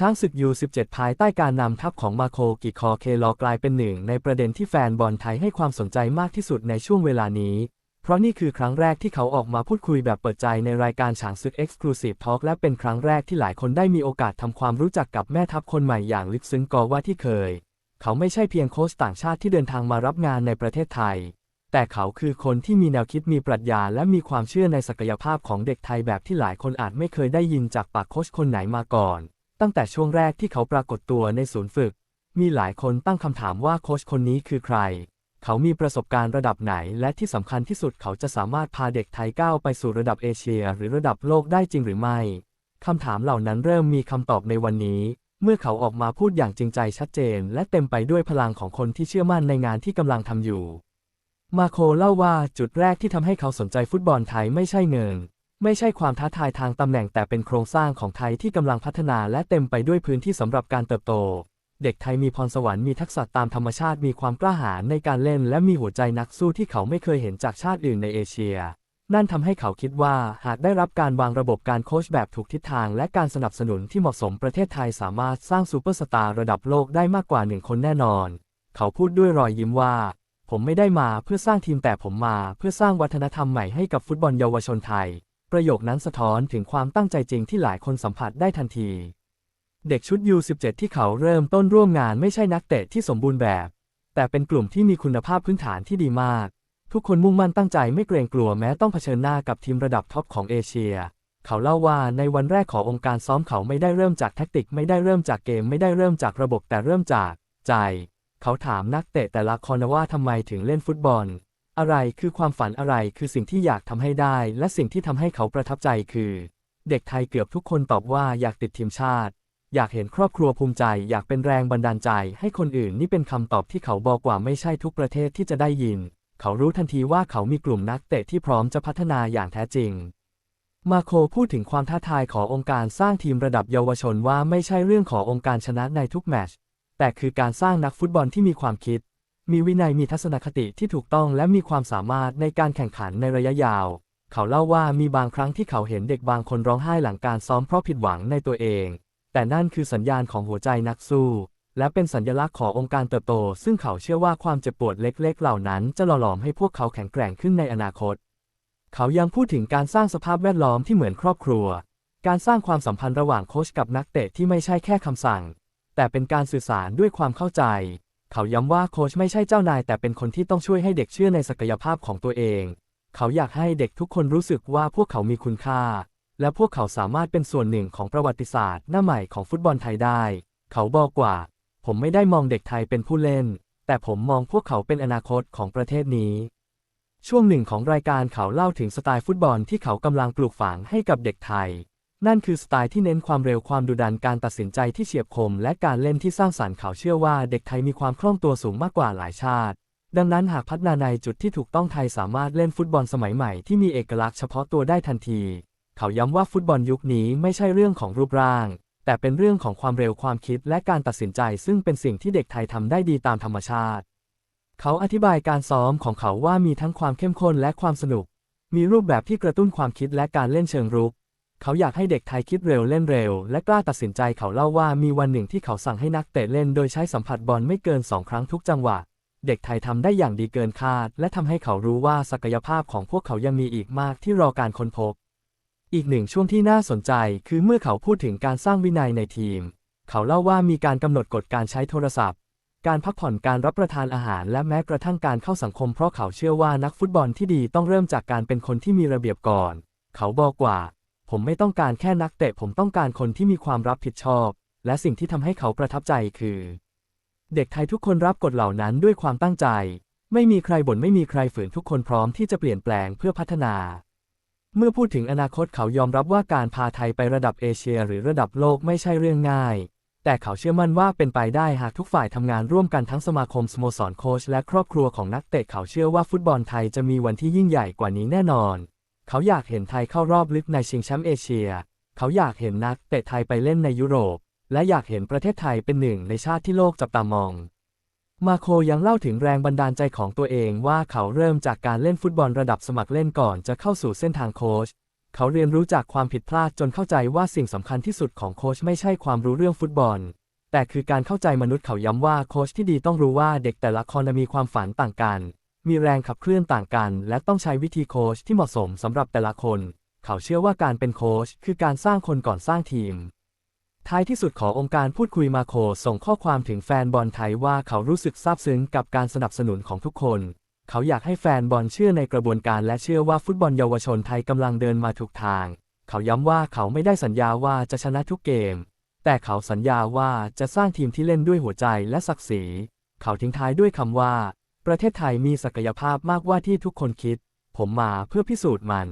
ช้างศึกยู17 ภายใต้การนำทัพของมาโคกิคอเคลอกลายเป็นหนึ่งในประเด็นที่แฟนบอลไทยให้ความสนใจมากที่สุดในช่วงเวลานี้ เพราะนี่คือครั้งแรกที่เขาออกมาพูดคุยแบบเปิดใจในรายการฉางศึก Exclusive Talk และเป็นครั้งแรกที่หลายคนได้มีโอกาสทำความรู้จักกับแม่ทัพคนใหม่อย่างลึกซึ้งกว่าที่เคย เขาไม่ใช่เพียงโค้ชต่างชาติที่เดินทางมารับงานในประเทศไทย แต่เขาคือคนที่มีแนวคิดมีปรัชญา และมีความเชื่อในศักยภาพของเด็กไทยแบบที่หลายคนอาจไม่เคยได้ยินจากปากโค้ชคนไหนมาก่อน ตั้งแต่ช่วงแรกที่เขาปรากฏตัวในศูนย์ฝึก มีหลายคนตั้งคำถามว่าโค้ชคนนี้คือใคร เขามีประสบการณ์ระดับไหน และที่สำคัญที่สุดเขาจะสามารถพาเด็กไทยก้าวไปสู่ระดับเอเชีย หรือระดับโลกได้จริงหรือไม่คำถามเหล่านั้นเริ่มมีคำตอบในวันนี้ เมื่อเขาออกมาพูดอย่างจริงใจชัดเจน และเต็มไปด้วยพลังของคนที่เชื่อมั่นในงานที่กำลังทำอยู่ มาโคเล่าว่าจุดแรกที่ทำให้เขาสนใจฟุตบอลไทยไม่ใช่เงิน ไม่ใช่ความท้าทายทางตำแหน่งแต่เป็นโครงสร้างของไทยที่กำลังพัฒนาและเต็มไปด้วยพื้นที่สำหรับการเติบโต เด็กไทยมีพรสวรรค์มีทักษะตามธรรมชาติมีความกล้าหาญในการเล่น และมีหัวใจนักสู้ที่เขาไม่เคยเห็นจากชาติอื่นในเอเชีย นั่นทำให้เขาคิดว่าหากได้รับการวางระบบการโค้ชแบบถูกทิศทาง และการสนับสนุนที่เหมาะสมประเทศไทยสามารถสร้างซูเปอร์สตาร์ระดับโลกได้มากกว่าหนึ่งคนแน่นอน เขาพูดด้วยรอยยิ้มว่าผมไม่ได้มาเพื่อสร้างทีมแต่ผมมา เพื่อสร้างวัฒนธรรมใหม่ให้กับฟุตบอลเยาวชนไทย ประโยคนั้นสะท้อนถึงความตั้งใจจริงที่หลายคนสัมผัสได้ทันที เด็กชุด U17 ที่เขาเริ่มต้นร่วมงานไม่ใช่นักเตะที่สมบูรณ์แบบ แต่เป็นกลุ่มที่มีคุณภาพพื้นฐานที่ดีมาก ทุกคนมุ่งมั่นตั้งใจไม่เกรงกลัวแม้ต้องเผชิญหน้ากับทีมระดับท็อปของเอเชีย เขาเล่าว่าในวันแรกขององค์การซ้อมเขาไม่ได้เริ่มจากแท็กติก ไม่ได้เริ่มจากเกม ไม่ได้เริ่มจากระบบแต่เริ่มจาก ใจ เขาถามนักเตะแต่ละคนว่าทำไมถึงเล่นฟุตบอล อะไรคือความฝันอะไรคือสิ่งที่อยากทำให้ได้ และสิ่งที่ทำให้เขาประทับใจคือ เด็กไทยเกือบทุกคนตอบว่าอยากติดทีมชาติ อยากเห็นครอบครัวภูมิใจ อยากเป็นแรงบันดาลใจ ให้คนอื่นนี่เป็นคำตอบที่เขาบอกว่าไม่ใช่ทุกประเทศที่จะได้ยิน เขารู้ทันทีว่าเขามีกลุ่มนักเตะที่พร้อมจะพัฒนาอย่างแท้จริง มาโคพูดถึงความท้าทายขององค์การสร้างทีมระดับเยาวชนว่าไม่ใช่เรื่องขององค์การชนะในทุกแมตช์แต่คือการสร้างนักฟุตบอลที่มีความคิด มีวินัยมีทัศนคติที่ถูกต้องและมีความสามารถในการแข่งขันในระยะยาว เขาเล่าว่ามีบางครั้งที่เขาเห็นเด็กบางคนร้องไห้หลังการซ้อมเพราะผิดหวังในตัวเอง แต่นั่นคือสัญญาณของหัวใจนักสู้ และเป็นสัญลักษณ์ขององค์การเติบโต ซึ่งเขาเชื่อว่าความเจ็บปวดเล็ก ๆ เหล่านั้นจะหล่อหลอมให้พวกเขาแข็งแกร่งขึ้นในอนาคต เขายังพูดถึงการสร้างสภาพแวดล้อมที่เหมือนครอบครัว การสร้างความสัมพันธ์ระหว่างโค้ชกับนักเตะที่ไม่ใช่แค่คำสั่ง แต่เป็นการสื่อสารด้วยความเข้าใจ เขาย้ำว่าโค้ชไม่ใช่เจ้านาย แต่เป็นคนที่ต้องช่วยให้เด็กเชื่อในศักยภาพของตัวเอง เขาอยากให้เด็กทุกคนรู้สึกว่าพวกเขามีคุณค่า และพวกเขาสามารถเป็นส่วนหนึ่งของประวัติศาสตร์ หน้าใหม่ของฟุตบอลไทยได้ เขาบอกว่า ผมไม่ได้มองเด็กไทยเป็นผู้เล่น แต่ผมมองพวกเขาเป็นอนาคตของประเทศนี้ ช่วงหนึ่งของรายการเขาเล่าถึงสไตล์ฟุตบอลที่เขากำลังปลูกฝังให้กับเด็กไทย นั่นคือสไตล์ที่เน้นความเร็วความดุดันการตัดสินใจที่เฉียบคม และการเล่นที่สร้างสรรค์เขาเชื่อว่าเด็กไทยมีความคล่องตัวสูงมากกว่าหลายชาติ ดังนั้นหากพัฒนาในจุดที่ถูกต้องไทยสามารถเล่นฟุตบอลสมัยใหม่ที่มีเอกลักษณ์เฉพาะตัวได้ทันที เขาย้ำว่าฟุตบอลยุคนี้ไม่ใช่เรื่องของรูปร่าง แต่เป็นเรื่องของความเร็วความคิดและการตัดสินใจ ซึ่งเป็นสิ่งที่เด็กไทยทำได้ดีตามธรรมชาติ เขาอธิบายการซ้อมของเขาว่ามีทั้งความเข้มข้นและความสนุก มีรูปแบบที่กระตุ้นความคิดและการเล่นเชิงรุก เขาอยากให้เด็กไทยคิดเร็วเล่นเร็ว และกล้าตัดสินใจเขาเล่าว่ามีวันหนึ่งที่เขาสั่งให้นักเตะเล่นโดยใช้สัมผัสบอลไม่เกินสองครั้งทุกจังหวะ เด็กไทยทำได้อย่างดีเกินคาด และทำให้เขารู้ว่าศักยภาพของพวกเขายังมีอีกมากที่รอการค้นพบ อีกหนึ่งช่วงที่น่าสนใจคือเมื่อเขาพูดถึงการสร้างวินัยในทีม เขาเล่าว่ามีการกำหนดกฎการใช้โทรศัพท์ การพักผ่อนการรับประทานอาหาร และแม้กระทั่งการเข้าสังคมเพราะเขาเชื่อว่านักฟุตบอลที่ดีต้องเริ่มจากการเป็นคนที่มีระเบียบก่อน เขาบอกว่า ผมไม่ต้องการแค่นักเตะ ผมต้องการคนที่มีความรับผิดชอบ และสิ่งที่ทำให้เขาประทับใจคือ เด็กไทยทุกคนรับกฎเหล่านั้นด้วยความตั้งใจ ไม่มีใครบ่นไม่มีใครฝืนทุกคนพร้อมที่จะเปลี่ยนแปลงเพื่อพัฒนา เมื่อพูดถึงอนาคตเขายอมรับว่าการพาไทยไประดับเอเชีย หรือระดับโลกไม่ใช่เรื่องง่าย แต่เขาเชื่อมั่นว่าเป็นไปได้หากทุกฝ่ายทำงานร่วมกันทั้งสมาคมสโมสรโค้ชและครอบครัวของนักเตะเขาเชื่อว่าฟุตบอลไทยจะมีวันที่ยิ่งใหญ่กว่านี้แน่นอน เขาอยากเห็นไทยเข้ารอบลึกในชิงแชมป์เอเชีย เขาอยากเห็นนักเตะไทยไปเล่นในยุโรป และอยากเห็นประเทศไทยเป็นหนึ่งในชาติที่โลกจับตามอง มาโคยังเล่าถึงแรงบันดาลใจของตัวเองว่าเขาเริ่มจากการเล่นฟุตบอลระดับสมัครเล่นก่อนจะเข้าสู่เส้นทางโค้ช เขาเรียนรู้จากความผิดพลาดจนเข้าใจว่าสิ่งสำคัญที่สุดของโค้ชไม่ใช่ความรู้เรื่องฟุตบอล แต่คือการเข้าใจมนุษย์เขาย้ำว่าโค้ชที่ดีต้องรู้ว่าเด็กแต่ละคนมีความฝันต่างกัน มีแรงขับเคลื่อนต่างกัน และต้องใช้วิธีโค้ชที่เหมาะสมสำหรับแต่ละคน เขาเชื่อว่าการเป็นโค้ชคือการสร้างคนก่อนสร้างทีม ท้ายที่สุดขององค์การพูดคุยมาโคส่งข้อความถึงแฟนบอลไทยว่าเขารู้สึกซาบซึ้งกับการสนับสนุนของทุกคน เขาอยากให้แฟนบอลเชื่อในกระบวนการและเชื่อว่าฟุตบอลเยาวชนไทยกำลังเดินมาถูกทาง เขาย้ำว่าเขาไม่ได้สัญญาว่าจะชนะทุกเกม แต่เขาสัญญาว่าจะสร้างทีมที่เล่นด้วยหัวใจและศักดิ์ศรี เขาทิ้งท้ายด้วยคำว่า ประเทศไทยมีศักยภาพมากกว่าที่ทุกคนคิด ผมมาเพื่อพิสูจน์มัน